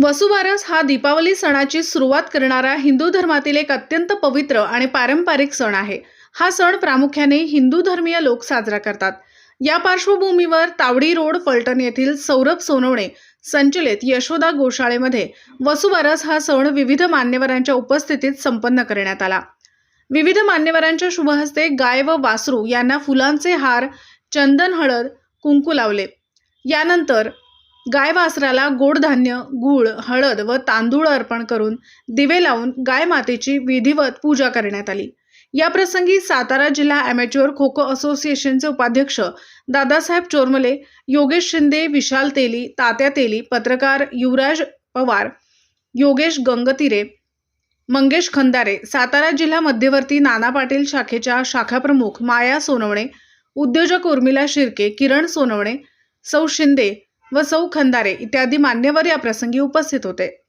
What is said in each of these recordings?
वसुबारस हा दीपावली सणाची सुरुवात करणारा हिंदू धर्मातील एक अत्यंत पवित्र आणि पारंपरिक सण आहे. हा सण प्रामुख्याने हिंदू धर्मीय लोक साजरा करतात. या पार्श्वभूमीवर तावडी रोड फलटण येथील सौरभ सोनवणे संचलित यशोदा गोशाळेमध्ये वसुबारस हा सण विविध मान्यवरांच्या उपस्थितीत संपन्न करण्यात आला. विविध मान्यवरांच्या शुभहस्ते गाय व वासरू यांना फुलांचे हार चंदन हळद कुंकू लावले. यानंतर गाय वासराला गोडधान्य गूळ हळद व तांदूळ अर्पण करून दिवे लावून गाय मातेची विधिवत पूजा करण्यात आली. या प्रसंगी सातारा जिल्हा ॲमेच्युअर खो खो असोसिएशनचे उपाध्यक्ष दादासाहेब चोरमले योगेश शिंदे विशाल तेली तात्या तेली पत्रकार युवराज पवार योगेश गंगतिरे मंगेश खंदारे सातारा जिल्हा मध्यवर्ती नाना पाटील शाखेच्या शाखाप्रमुख माया सोनवणे उद्योजक उर्मिला शिर्के किरण सोनवणे सौ शिंदे व सौ खंदारे इत्यादी मान्यवर या प्रसंगी उपस्थित होते.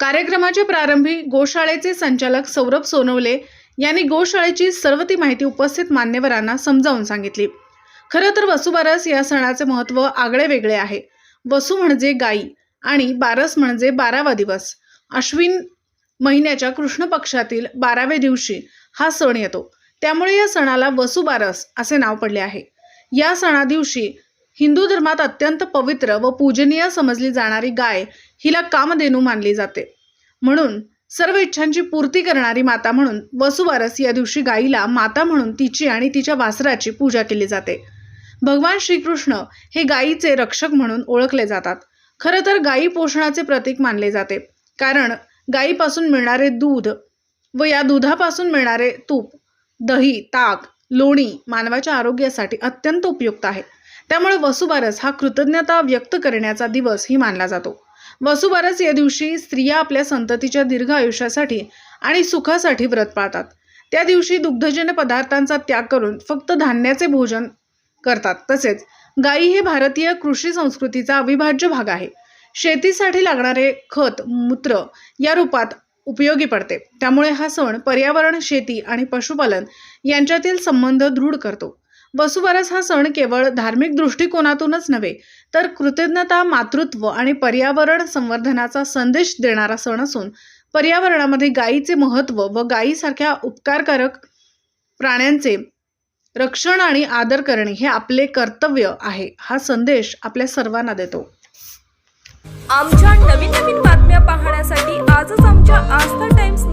कार्यक्रमाच्या प्रारंभी गोशाळेचे संचालक सौरभ सोनवले यांनी गोशाळेची सर्व ती माहिती उपस्थित मान्यवरांना समजावून सांगितली. खरं तर वसुबारस या सणाचे महत्त्व आगळे वेगळे आहे. वसु म्हणजे गाई आणि बारस म्हणजे बारावा दिवस. अश्विन महिन्याच्या कृष्ण पक्षातील बाराव्या दिवशी हा सण येतो. त्यामुळे या सणाला वसुबारस असे नाव पडले आहे. या सणादिवशी हिंदू धर्मात अत्यंत पवित्र व पूजनीय समजली जाणारी गाय हिला कामधेनू मानली जाते. म्हणून सर्व इच्छांची पूर्ती करणारी माता म्हणून वसुवारस या दिवशी गायीला माता म्हणून तिची आणि तिच्या वासराची पूजा केली जाते. भगवान श्रीकृष्ण हे गायीचे रक्षक म्हणून ओळखले जातात. खरं तर गायी पोषणाचे प्रतीक मानले जाते. कारण गायीपासून मिळणारे दूध व या दुधापासून मिळणारे तूप दही ताक लोणी मानवाच्या आरोग्यासाठी अत्यंत उपयुक्त आहे. त्यामुळे वसुबारस हा कृतज्ञता व्यक्त करण्याचा दिवस ही मानला जातो. वसुबारस या दिवशी स्त्रिया आपल्या संततीच्या दीर्घ आयुष्यासाठी आणि सुखासाठी व्रत पाळतात. त्या दिवशी दुग्धजन्य पदार्थांचा त्याग करून फक्त धान्याचे भोजन करतात. तसेच गायी हे भारतीय कृषी संस्कृतीचा अविभाज्य भाग आहे. शेतीसाठी लागणारे खत मूत्र या रूपात उपयोगी पडते. त्यामुळे हा सण पर्यावरण शेती आणि पशुपालन यांच्यातील संबंध दृढ करतो. वसुबारस हा सण केवळ धार्मिक दृष्टिकोनातूनच नव्हे तर कृतज्ञता मातृत्व आणि पर्यावरण संवर्धनाचा संदेश देणारा सण असून पर्यावरणामध्ये गायीचे महत्त्व व गायीसारख्या उपकारकारक प्राण्यांचे रक्षण आणि आदर करणे हे आपले कर्तव्य आहे हा संदेश आपल्या सर्वांना देतो. आमच्या नवीन नवीन बातम्या पाहण्यासाठी आजच आमच्या आस्था टाइम्स